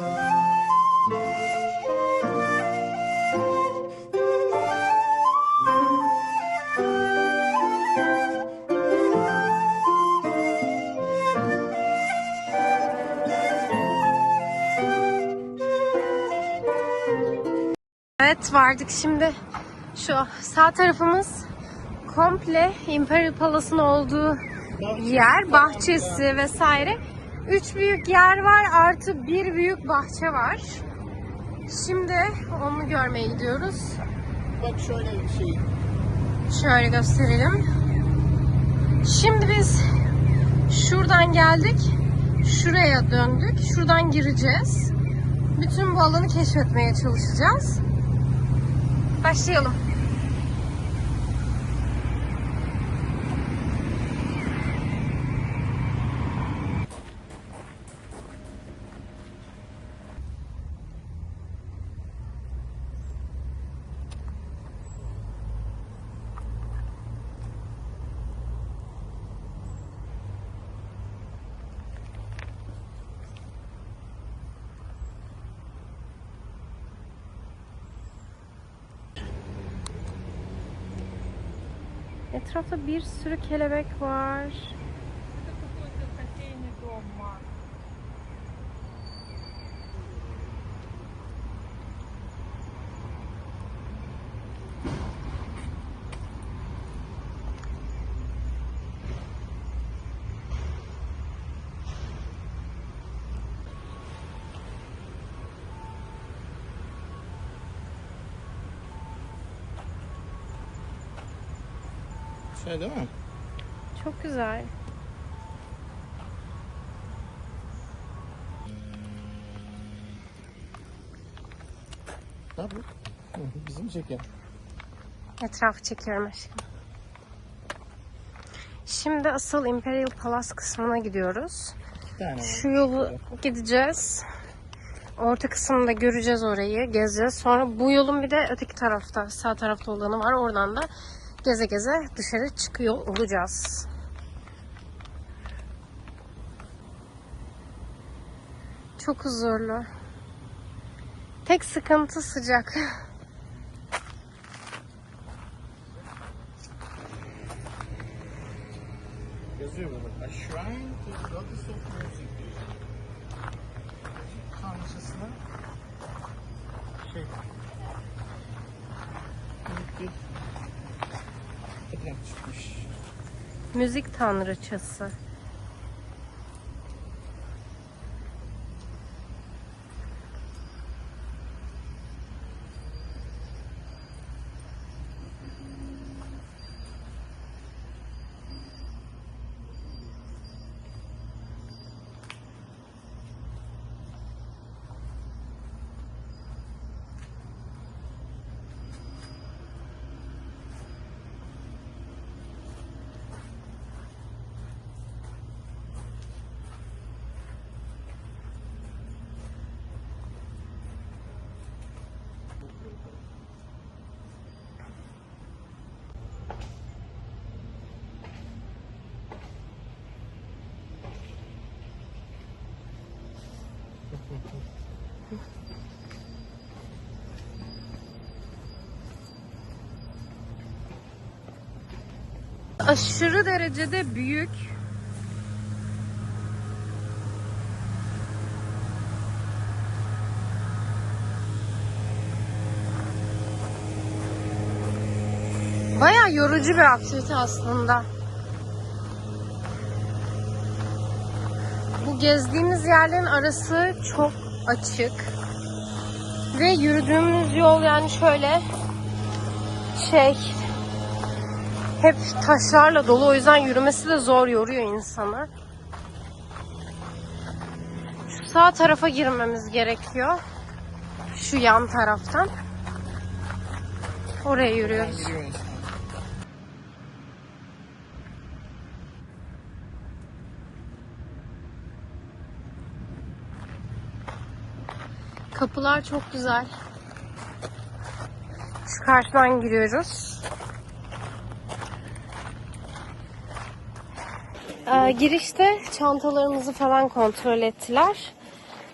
Evet vardık şimdi şu sağ tarafımız komple Imperial Palace'ın olduğu yer, bahçesi vesaire. Üç büyük yer var artı bir büyük bahçe var. Şimdi onu görmeye gidiyoruz. Bak şöyle bir şey. Şöyle gösterelim. Şimdi biz şuradan geldik. Şuraya döndük. Şuradan gireceğiz. Bütün bu alanı keşfetmeye çalışacağız. Başlayalım. Etrafta bir sürü kelebek var. Şey değil mi? Çok güzel. Ne yapıyor? Hı, Bizim çekim. Etrafı çekiyorum aşkım. Şimdi asıl Imperial Palace kısmına gidiyoruz. Şu yolu gideceğiz. Orta kısımda göreceğiz orayı, gezeceğiz. Sonra bu yolun bir de öteki tarafta, sağ tarafta olanı var. Oradan da geze geze dışarı çıkıyor olacağız. Çok huzurlu. Tek sıkıntı sıcak. Yazıyor burada. A shrine to çıkmış. Müzik tanrıçası. Aşırı derecede büyük. Baya yorucu bir aktivite aslında. Bu gezdiğimiz yerlerin arası çok açık. Ve yürüdüğümüz yol yani şöyle şey hep taşlarla dolu o yüzden yürümesi de zor yoruyor insanı. Şu sağ tarafa girmemiz gerekiyor. Şu yan taraftan. Oraya yürüyoruz. Kapılar çok güzel. Şu karşıdan giriyoruz. Ee, girişte çantalarımızı falan kontrol ettiler.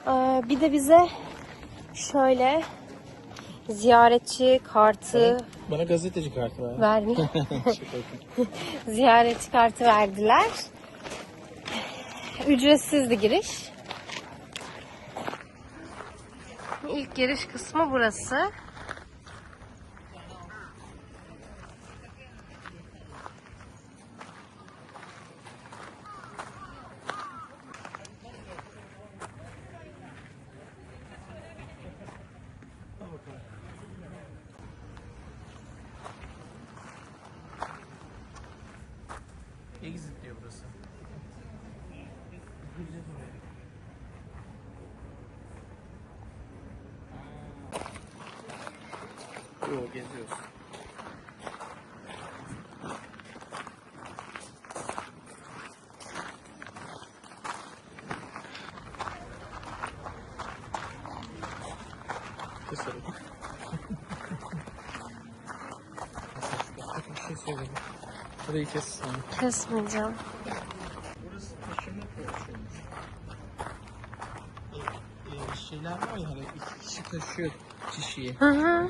Ee, bir de bize şöyle ziyaretçi kartı Bana gazeteci kartı ver. yapıyorum. ziyaretçi kartı verdiler. Ücretsizdi giriş. İlk giriş kısmı burası. Exit diyor burası. Gireceğiz oraya. Yo geziyoruz. Keselim. Bir şey söyledim. Burayı kes sen. Kesmeyeceğim. Burası taşıma koşuyormuş. E, e, şeyler var ya hani iki kişi taşıyor kişiyi Hı hı.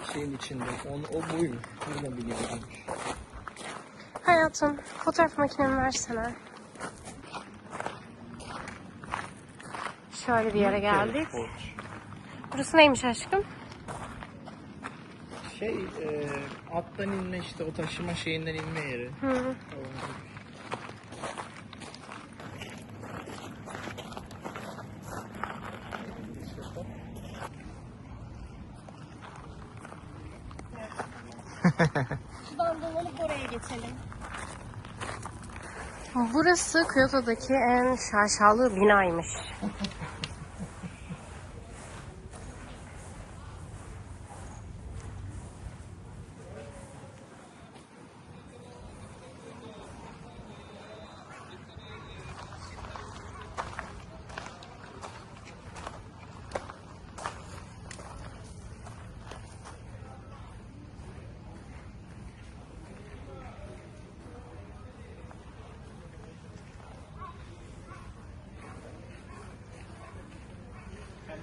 o şeyin içinde. Onu, o buymuş. Buradan biliyormuş. Hayatım, fotoğraf makinemi versene. Şöyle bir yere geldik. Burası neymiş aşkım? Şey, e, attan inme işte o taşıma şeyinden inme yeri. Hı. Şuradan dolanıp oraya geçelim. Burası Kyoto'daki en şaşalı binaymış.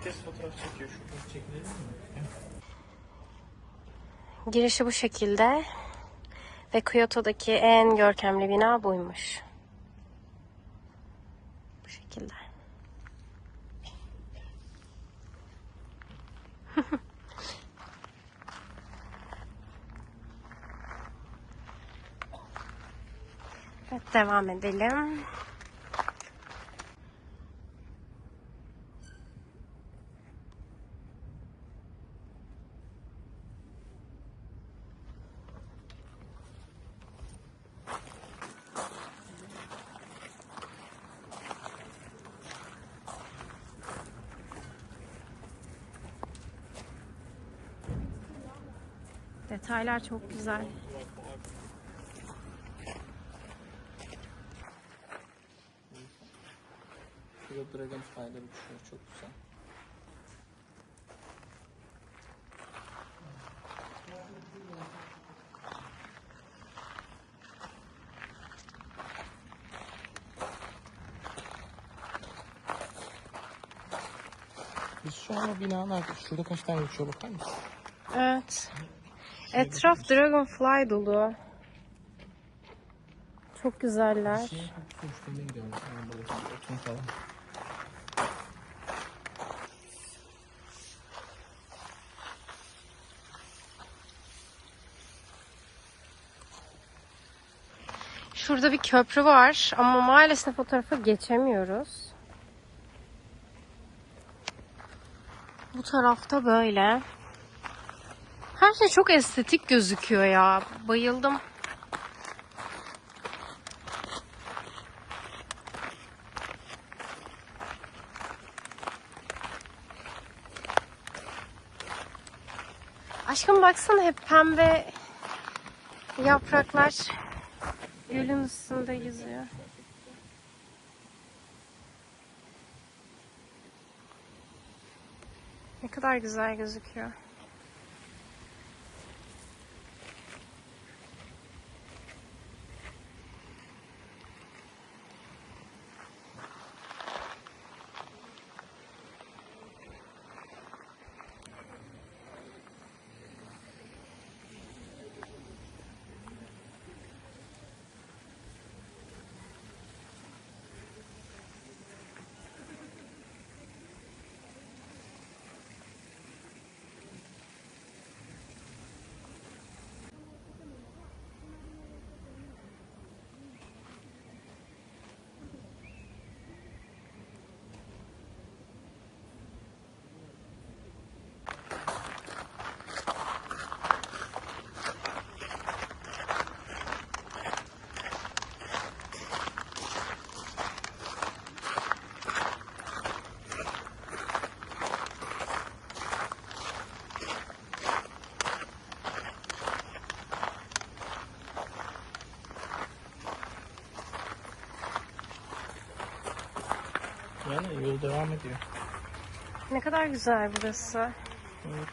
Herkes fotoğraf çekiyor. Şuradan çekilelim mi? Girişi bu şekilde. Ve Kyoto'daki en görkemli bina buymuş. Bu şekilde. evet devam edelim. Detaylar çok güzel. Şurada Dragonfly'lar uçuyor. Çok güzel. Biz şu an o binanın arkasında. Şurada kaç tane uçuyor bakar mısın? Evet. Etraf dragonfly dolu. Çok güzeller. Şey. Şurada bir köprü var ama maalesef o tarafa geçemiyoruz. Bu tarafta böyle. Her şey çok estetik gözüküyor ya. Bayıldım. Aşkım baksana hep pembe yapraklar gölün üstünde yüzüyor. Ne kadar güzel gözüküyor. Yol devam ediyor. Ne kadar güzel burası. Evet.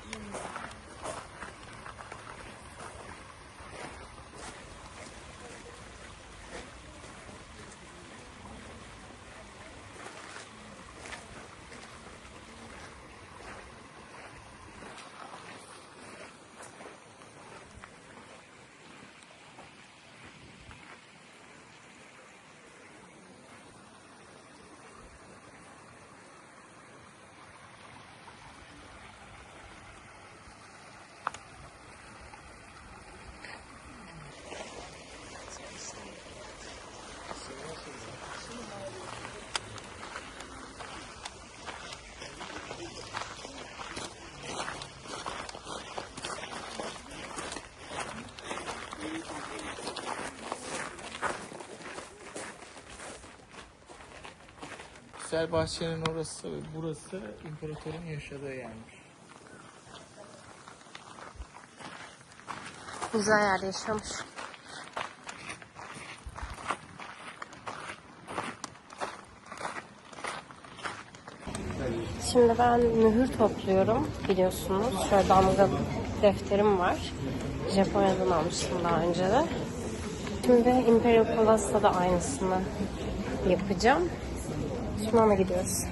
Güzel bahçenin orası ve burası imparatorun yaşadığı yermiş. Güzel yerde yaşamış. Şimdi ben mühür topluyorum biliyorsunuz. Şöyle damga defterim var. Japonya'dan almıştım daha önce de. Şimdi Imperial Palace'da da aynısını yapacağım. Şimdi ona gidiyoruz.